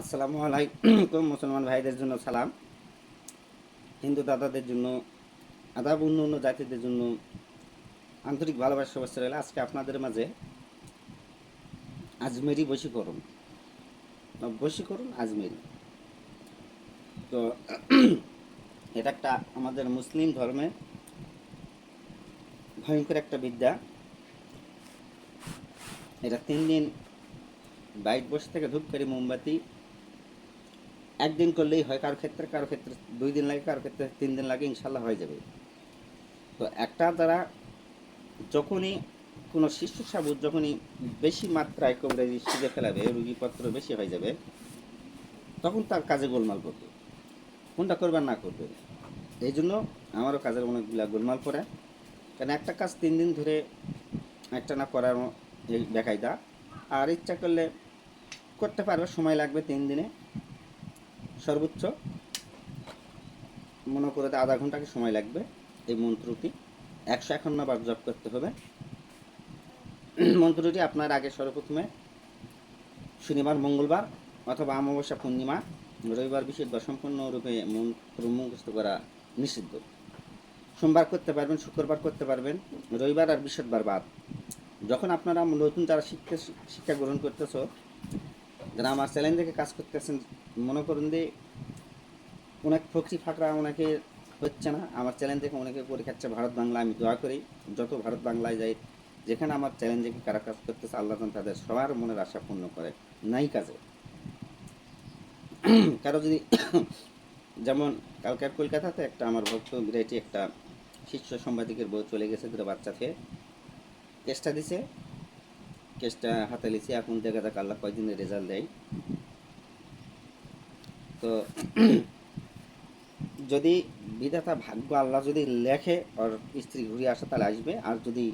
আসসালামু আলাইকুম, মুসলমান ভাইদের জন্য সালাম। হিন্দু দাদাদের জন্য, আদাব অন্য অন্য জাতিদের জন্য আন্তরিক ভালোবাসা, শুভেচ্ছা রইল। আজকে আপনাদের মাঝে আজমেরি বশীকরণ। বা বশীকরণ, আজমেরি। তো এটা একটা আমাদের মুসলিম ধর্মে ভয়ঙ্কর একটা বিদ্যা। এটা তিন দিন বাইট বসে থেকে ধূপকারী মোমবাতি একদিন করলেই হয়, কারও ক্ষেত্রে কারও ক্ষেত্রে দুই দিন লাগে, কারও ক্ষেত্রে তিন দিন লাগে, ইনশাল্লাহ হয়ে যাবে। তো একটা দ্বারা যখনই কোনো শিশু সাবুত যখনই বেশি মাত্রায় কবরেজি শিখে ফেলাবে, রুগীপত্র বেশি হয়ে যাবে, তখন তার কাজে গোলমাল করবে। কোনটা করবে না করবে? এই জন্য আমারও কাজের অনেকগুলা গোলমাল করে কারণ একটা কাজ তিন দিন ধরে একটা না করার বেকায়দা, আর ইচ্ছা করলে করতে পারবে, সময় লাগবে তিন দিনে। সর্বোচ্চ। মনে করে তো আধা ঘন্টাকে সময় লাগবে এই মন্ত্রটি? একশো একান্ন বার জপ করতে হবে। মন্ত্রটি আপনার আগে সর্বপ্রথমে শনিবার, মঙ্গলবার অথবা অমাবস্যা, পূর্ণিমা, রবিবার বিশেষ বা সম্পূর্ণরূপে মন্ত্র মুখস্থ করা নিষিদ্ধ। সোমবার করতে পারবেন, শুক্রবার করতে পারবেন, রবিবার আর বৃহস্পতিবার বাদ। যখন আপনারা নতুন যারা শিক্ষা শিক্ষা গ্রহণ করতেছো যারা আমার চ্যালেঞ্জ থেকে কাজ করতেছেন, মনে করুন যে অনেক ফকরি ফাকরা অনেকে হচ্ছে না। আমার চ্যালেঞ্জ থেকে অনেকে পরীক্ষা ভারত বাংলা। আমি দোয়া করি, যত ভারত বাংলায় যাই, যেখানে আমার চ্যালেঞ্জ থেকে কারা কাজ করতেছে, আল্লাহ তাদের সবার মনের আশা পূর্ণ করে। নাই কাজে। কারও যদি যেমন কালকের কলকাতাতে একটা আমার ভক্ত বিরাটি একটা শীর্ষ সাংবাদিকের বউ চলে গেছে দুটো বাচ্চা কেসটা দিছে। কেসটা হাতে লিছি এখন দেখা যাক আল্লাহ কয়দিনে রেজাল্ট দেয়। তো যদি বিধাতা ভাগ্য আল্লাহ যদি লেখে ওর স্ত্রী ঘুরে আসে, তাহলে আসবে। আর যদি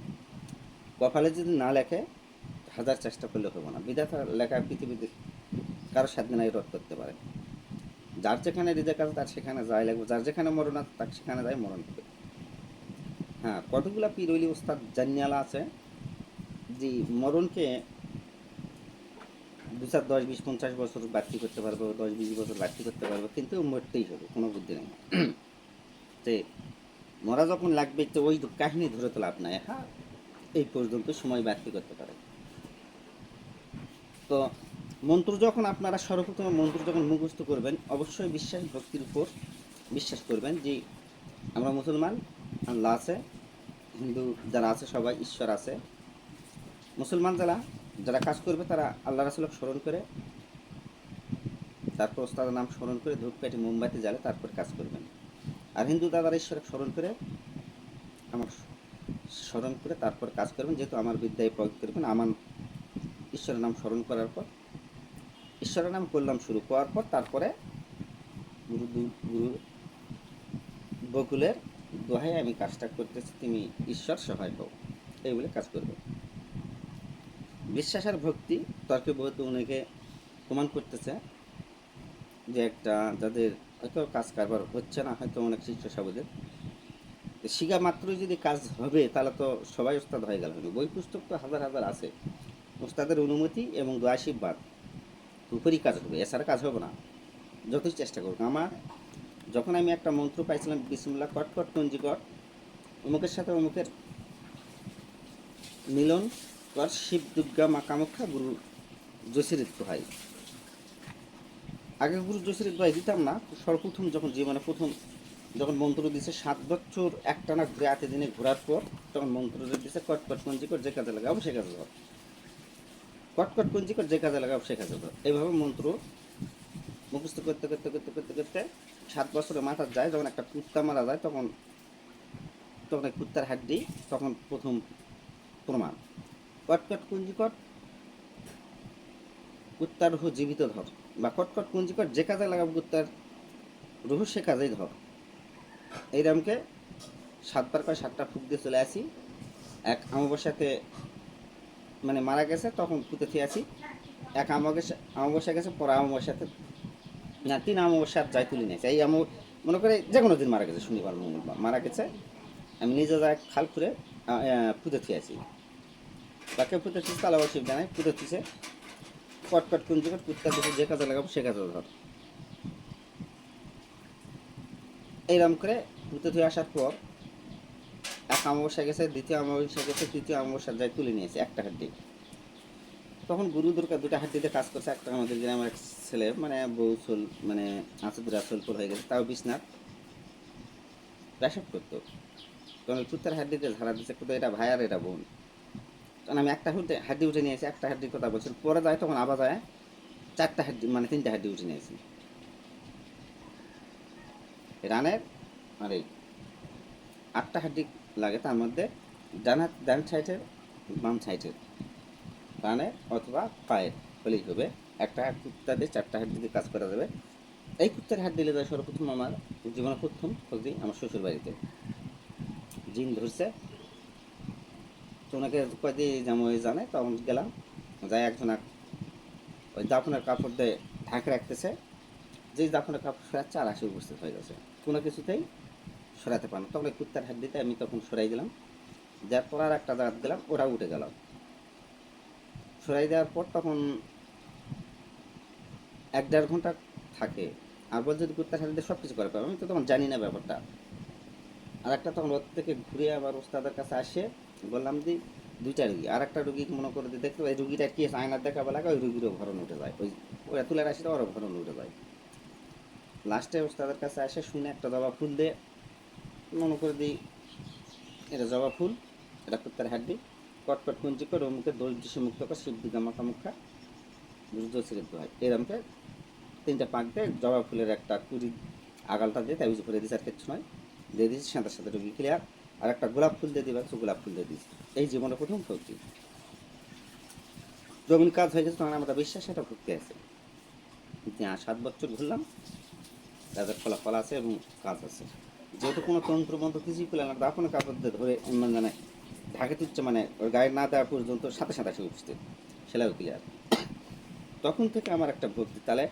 কপালে যদি না লেখে, হাজার চেষ্টা করলে হবে না। বিধাতা লেখা পৃথিবীতে কারও সাথে নাই রোধ করতে পারে। যার যেখানে রিজেক আছে, তার সেখানে যায় লাগবে। যার যেখানে মরণ আছে, তার সেখানে যায় মরণ হবে। হ্যাঁ কতগুলা পিরইলি উস্তাদ জানিয়ালা আছে? যে মরণকে দু চার দশ বিশ পঞ্চাশ বছর বাড়তি করতে পারব দশ বিশ বছর বাড়তি করতে পারব, কিন্তু মরতেই হবে, কোনো বুদ্ধি নেই। যে, মরা যখন লাগবে, তো ওই কাহিনী ধরে তো লাভ নাই। হ্যাঁ এই পর্যন্ত সময় বাড়তি করতে পারে। তো, মন্ত্র যখন আপনারা সর্বপ্রথম মন্ত্র যখন মুখস্থ করবেন, অবশ্যই বিশ্বাস, ভক্তির উপর বিশ্বাস করবেন যে, আমরা মুসলমান, আল্লাহ আছে, হিন্দু যারা আছে, সবাই ঈশ্বর আছে। মুসলমান যারা যারা কাজ করবে তারা আল্লাহ রাসুলক স্মরণ করে, তারপর ওস্তাদের নাম স্মরণ করে ধূপকাঠি মুম্বাইতে যাবে তারপর কাজ করবেন। আর হিন্দু দাদারা ঈশ্বরক স্মরণ করে আমার স্মরণ করে তারপর কাজ করবেন, যেহেতু আমার বিদ্যায় প্রয়োগ করবেন, আমার ঈশ্বরের নাম স্মরণ করার পর, ঈশ্বরের নাম করলাম শুরু করার পর তারপরে গুরু গুরু বকুলের দোহাই আমি কাজটা করতেছি তুমি ঈশ্বর সহায় হও এই বলে কাজ করবে। বিশ্বাস আর ভক্তি তর্কে বহুত অনেকে প্রমাণ করতেছে যে একটা যাদের হয়তো কাজ কারবার হচ্ছে না, হয়তো অনেক শিষ্য সাবুদের শিখা মাত্রই যদি কাজ হবে, তাহলে তো সবাই ওস্তাদ হয়ে গেল। বই পুস্তক তো হাজার হাজার আছে। ওস্তাদের অনুমতি এবং দোয়াশীর্বাদ উপরই কাজ হবে, এছাড়া কাজ হবে না। যতই চেষ্টা করুক। আমার যখন আমি একটা মন্ত্র পাইছিলাম, বিসমুল্লাহ কট কট টঞ্জিকট অমুকের সাথে অমুকের মিলন কর শিব দুর্গা মা কামাখ্যা, গুরু যোশীরিত ভাই। আগে গুরু যোশীরিত ভাই দিতাম না, সর্বপ্রথম যখন জীবনে প্রথম যখন মন্ত্র দিছে, সাত বছর একটানা ঘুরে আতে দিনে ঘোরার পর তখন মন্ত্র দিছে কট কট পঞ্জিকট যে কাজে লাগাবো সে কাজে ধর কটকট পঞ্জিকট যে কাজে লাগাবো সে কাজে ধর এইভাবে মন্ত্র মুখস্থ করতে করতে করতে করতে করতে সাত বছরের মাথা যায়, যখন একটা কুত্তা মারা যায়, তখন তখন কুত্তার হাড্ডি, তখন প্রথম প্রমাণ। কটকট কুঞ্জিকট। কুত্তার রুহ জীবিত ধর। বা কটকট কুঞ্জিকট যে কাজে লাগাবো কুত্তার, রুহ সে কাজেই ধর। এইরকমকে সাতবার করে সাতটা ফুক দিয়ে চলে আসি। এক অমাবস্যাতে মানে মারা গেছে, তখন পুঁতে থেকে আছি এক অমাবস্যা অমাবস্যা গেছে, পর অমাবস্যাতে না, তিন অমাবস্যার যাই তুলি নিয়েছে এই আমো মনে করে যে কোনো দিন মারা গেছে, শনিবার, মঙ্গলবার, মারা গেছে। আমি নিজে যাই খাল করে পুঁতে থেকে আছি তাকে পুঁতে থিস তাহলে অবশ্যই জানাই পুঁতে থিসে কট কট কুঞ্জি কট কুত্তা দেখে যে কাজে লাগাবো সে কাজে ধর এইরকম করে পুঁতে ধুয়ে আসার পর এক অমাবস্যা গেছে, দ্বিতীয় অমাবস্যা গেছে, তৃতীয় অমাবস্যা যায় তুলে নিয়েছে একটা হাড্ডি। তখন গুরু দুর্গা দুটা হাড্ডিতে কাজ করছে, একটা আমাদের গ্রামের এক ছেলে মানে বউ সোল মানে আসাদুরা সোলপুর হয়ে গেছে, তাও বিছনাথ পেশাব করতো। তখন কুত্তার হাড্ডিতে ঝাড়া দিচ্ছে কোথাও এটা ভাই আর এটা বোন। তখন আমি একটা হাড্ডি হাড্ডি উঠে নিয়েছি একটা হাড্ডির কথা বলছি পরে যায়, তখন আবার যায়, চারটা হাড্ডি মানে তিনটা হাড্ডি উঠে নিয়েছি রানের আর এই আটটা হাড্ডি লাগে তার মধ্যে, ডান হাত ডান সাইডের, বাম সাইডের রানের অথবা পায়ের, হলেই হবে। একটা কুত্তা দিয়ে চারটা হাড্ডি দিয়ে কাজ করা যাবে। এই কুত্তার হাত দিলে যায় সর্বপ্রথম আমার জীবনে প্রথম খোঁজি আমার শ্বশুর বাড়িতে জিন ধরছে তো ওনাকে কয়দি যেমন জানে, তখন গেলাম। যাই একজন এক ওই দাফনের কাপড় দিয়ে ঢাক রাখতেছে। যেই দাফনের কাপড় সরাচ্ছে আর আসে উপস্থিত হয়ে গেছে। কোনো কিছুতেই সরাতে পারে না। তখন ওই কুত্তার হাত দিতে আমি তখন সরাই দিলাম। যার পর আর একটা দাঁত দিলাম ওটা উঠে গেল। সরাই দেওয়ার পর তখন এক দেড় ঘণ্টা থাকে। আর বল যদি কুত্তার হাত দিয়ে সব কিছু করে পাবে আমি তো তখন জানি না ব্যাপারটা। আর একটা তখন ওর থেকে ঘুরে আবার ওস্তাদের কাছে আসে। বললাম যে দুইটা রুগী আর একটা রুগী মনে করে দেখতে পাই, রুগীটা কি আয়নার দেখাবে লাগে ওই রুগীরও ভরণ উঠে যায়। ওই ওরা তুলে রাশিটা ওরও ভরণ উঠে যায়। লাস্টে তাদের কাছে আসে, শুনে একটা জবা ফুল দিয়ে মনে করে দিই, এটা জবা ফুল, এটা কুত্তার হাড্ডি। কটকট কুঞ্জি করে মুখে দোল দিশে মুক্ত করে শিব দিগা মাখা বুঝতে হয় এরমকে তিনটা পাক দিয়ে জবা ফুলের একটা কুড়ি আগালটা দিয়ে তাই করে দিয়েছে আর কিছু নয়। দিয়ে দিয়েছি, সাঁতার সাঁতার রুগী ক্লিয়ার আর একটা গোলাপ ফুল দিয়ে দিবে গোলাপ ফুল দিয়ে দিয়েছি। এই জীবনে প্রথম ভক্তি যখন কাজ হয়ে গেছে, তখন আমরা বিশ্বাস এটা ভক্তি আছে। হ্যাঁ সাত বছর ঘুরলাম, তাদের ফলাফল আছে এবং কাজ আছে। যেহেতু কোনো তন্ত্র মন্ত্র কিছুই পেলে না আপনি কাপড় দিয়ে ধরে মানে মানে ঢাকে তুচ্ছে মানে ওর গায়ে না দেওয়া পর্যন্ত সাথে সাথে আসে উপস্থিত সেটাও ক্লিয়ার তখন থেকে আমার একটা ভক্তি তাহলে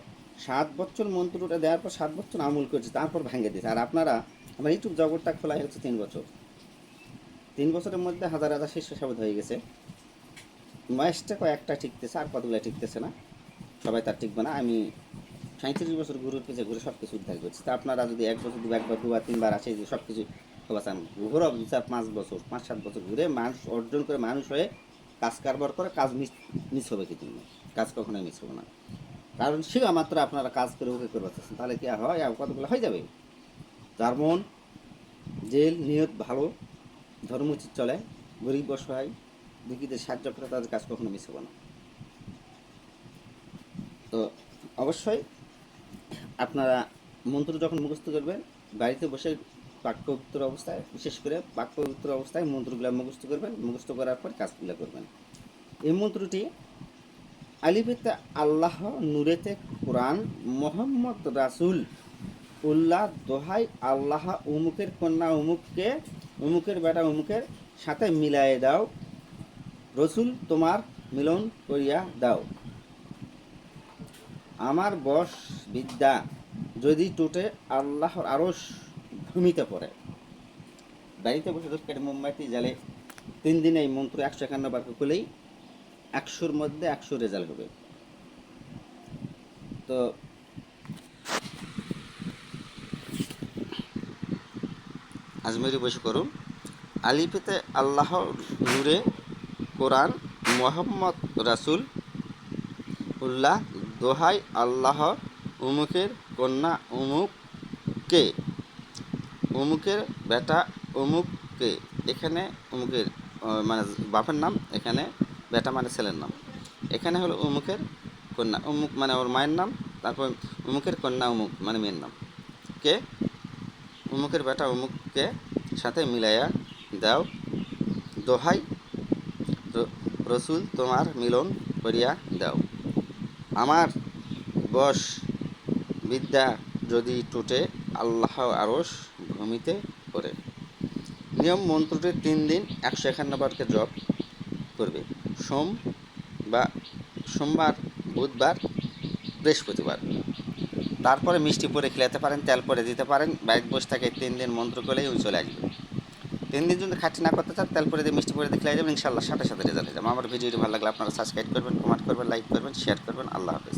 সাত বছর মন্ত্রটা দেওয়ার পর সাত বছর আমল করেছে, তারপর ভেঙে দিয়েছে। আর আপনারা, আমার ইউটিউব জগৎটা খোলা হয়েছে তিন বছর। তিন বছরের মধ্যে হাজার হাজার শিষ্য সাবধ হয়ে গেছে। বয়সটা কয়েকটা ঠিকতেছে, আর কতগুলো ঠিকতেছে না, সবাই তার ঠিকবে না। আমি সাঁত্রিশ বছর গুরুর পিছিয়ে ঘুরে সব কিছু উদ্ধার করছি। তা আপনারা যদি এক বছর দু একবার, দুবার, তিনবার আসে, যে সব কিছু খোলা চান ঘুরো দু চার, পাঁচ বছর, পাঁচ, সাত বছর ঘুরে মানুষ অর্জন করে মানুষ হয়ে কাজ কারবার করে কাজ মিস মিস হবে কি জন্য কাজ কখনোই মিস হবে না। কারণ সে মাত্র আপনারা কাজ করে ওকে করতে চাচ্ছেন তাহলে কি হয়? কতগুলো হয়ে যাবে? যার মন, জেল, নিয়ত ভালো ধর্ম উচিত চলে গরিব অসহায়, দুঃখীদের সাহায্য করে তাদের কাজ কখনো মিস হবে না। তো অবশ্যই আপনারা মন্ত্র যখন মুখস্থ করবেন, বাড়িতে বসে বাক্যযুক্ত অবস্থায়, বিশেষ করে বাক্যযুক্ত অবস্থায় মন্ত্রগুলো মুখস্থ করবেন, মুখস্থ করার পর কাজগুলো করবেন। এই মন্ত্রটি আলিফেতে আল্লাহ নূরেতে কোরআন, মোহাম্মদ রাসুল উল্লাহ দোহাই আল্লাহ উমুকের কন্যা উমুককে উমুকের বেটা অমুকের সাথে মিলায়ে দাও। রসুল, তোমার মিলন করিয়া দাও। আমার বস বিদ্যা, যদি টুটে আল্লাহর আরস ভূমিতে পড়ে। বাড়িতে বসে ধর কেটে মুম্বাইতে জালে তিন দিন এই মন্ত্র একশো একান্ন বার করলেই একশোর মধ্যে একশো রেজাল্ট হবে। তো আজমেরি বসে করুন। আলিপেতে আল্লাহ নূরে কোরআন, মোহাম্মদ রাসুল, উল্লাহ, দোহাই আল্লাহ উমুকের কন্যা উমুককে, উমুকের বেটা উমুককে, এখানে উমুকের মানে বাপের নাম, এখানে বেটা মানে ছেলের নাম। এখানে হলো উমুকের কন্যা, উমুক মানে ওর মায়ের নাম, তারপর উমুকের কন্যা উমুক মানে মেয়ের নাম। কে? উমুকের বেটা উমুককে সাথে মিলাইয়া দাও। দোহাই রসুল তোমার মিলন করিয়া দাও। আমার বশ বিদ্যা যদি টুটে, আল্লাহ আরস ভূমিতে করে নিয়ম মন্ত্রটি তিন দিন একশো একান্ন বারকে জপ করবে। সোম বা, সোমবার, বুধবার, বৃহস্পতিবার। তারপরে মিষ্টি পরে খেলাতে পারেন, তেল পরে দিতে পারেন, বাইক বসে থাকে, তিন দিন মন্ত্র করলেই ওই চলে আসবে। তিন দিন যদি খাটি না করতে চান, তেল পরে দিয়ে মিষ্টি পরে খেলা যাবেন ইনশাল্লাহ সাথে সাথে রেজাল্ট হয়ে যাবে। আমার ভিডিওটি ভালো লাগলে আপনারা সাবস্ক্রাইব করবেন কমেন্ট করবেন লাইক করবেন শেয়ার করবেন। আল্লাহ হাফেজ।